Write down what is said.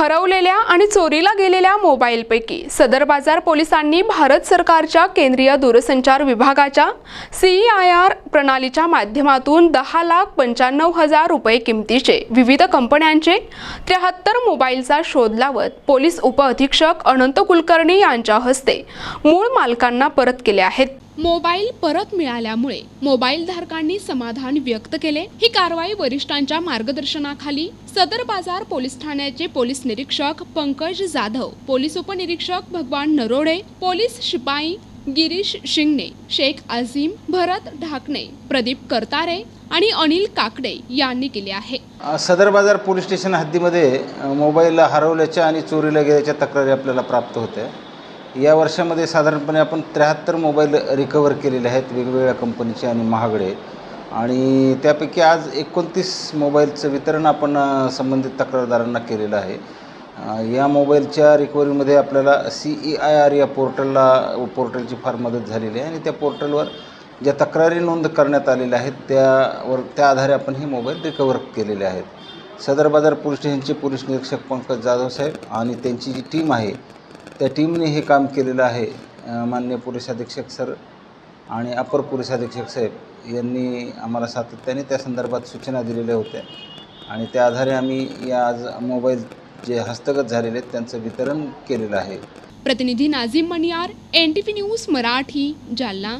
हरवलेल्या आणि चोरीला गेलेल्या मोबाईलपैकी सदर बाजार पोलिसांनी भारत सरकारच्या केंद्रीय दूरसंचार विभागाच्या सी आय आर प्रणालीच्या माध्यमातून दहा लाख पंच्याण्णव हजार रुपये किमतीचे विविध कंपन्यांचे त्र्याहत्तर मोबाईलचा शोध लावत पोलीस उपअधीक्षक अनंत कुलकर्णी यांच्या हस्ते मूळ मालकांना परत केले आहेत. मोबाईल परत मिळाल्यामुळे मोबाईल धारकांनी समाधान व्यक्त केले. ही कारवाई वरिष्ठांच्या मार्गदर्शनाखाली सदर बाजार पोलीस ठाण्याचे पोलीस निरीक्षक पंकज जाधव पोलीस उपनिरीक्षक भगवान नरोडे पोलीस शिपाई गिरीश शिंगणे शेख अझीम भरत ढाकणे प्रदीप करतारे आणि अनिल काकडे यांनी केले आहे. सदर बाजार पोलीस स्टेशन हद्दीमध्ये मोबाईल हरवल्याच्या आणि चोरीला गेल्याच्या तक्रारी आपल्याला प्राप्त होत्या या वर्षामध्ये साधारणपणे आपण त्र्याहत्तर मोबाईल रिकवर केलेले आहेत वेगवेगळ्या कंपनीचे आणि महागडे. आणि त्यापैकी आज एकोणतीस मोबाईलचं वितरण आपण संबंधित तक्रारदारांना केलेलं आहे. या मोबाईलच्या रिकव्हरीमध्ये आपल्याला सी ई आय आर या पोर्टलला पोर्टलची फार मदत झालेली आहे. आणि त्या पोर्टलवर ज्या तक्रारी नोंद करण्यात आलेल्या आहेत त्यावर त्या आधारे आपण हे मोबाईल रिकवर केलेले आहेत. सदर बाजार पोलीस स्टेशनचे पोलीस निरीक्षक पंकज जाधव साहेब आणि त्यांची जी टीम आहे त्या टीमने हे काम केलेलं आहे. मान्य माननीय पोलीस अधीक्षक सर आणि अपर पोलीस अधीक्षक साहेब यांनी आम्हाला सातत्याने त्या संदर्भात सूचना दिलेल्या होत्या. आणि त्या आधारे आम्ही या आज मोबाईल जे हस्तगत झालेले आहेत त्यांचं वितरण केलेलं आहे. प्रतिनिधी Nazim Maniyar N T P news Marathi Jalna.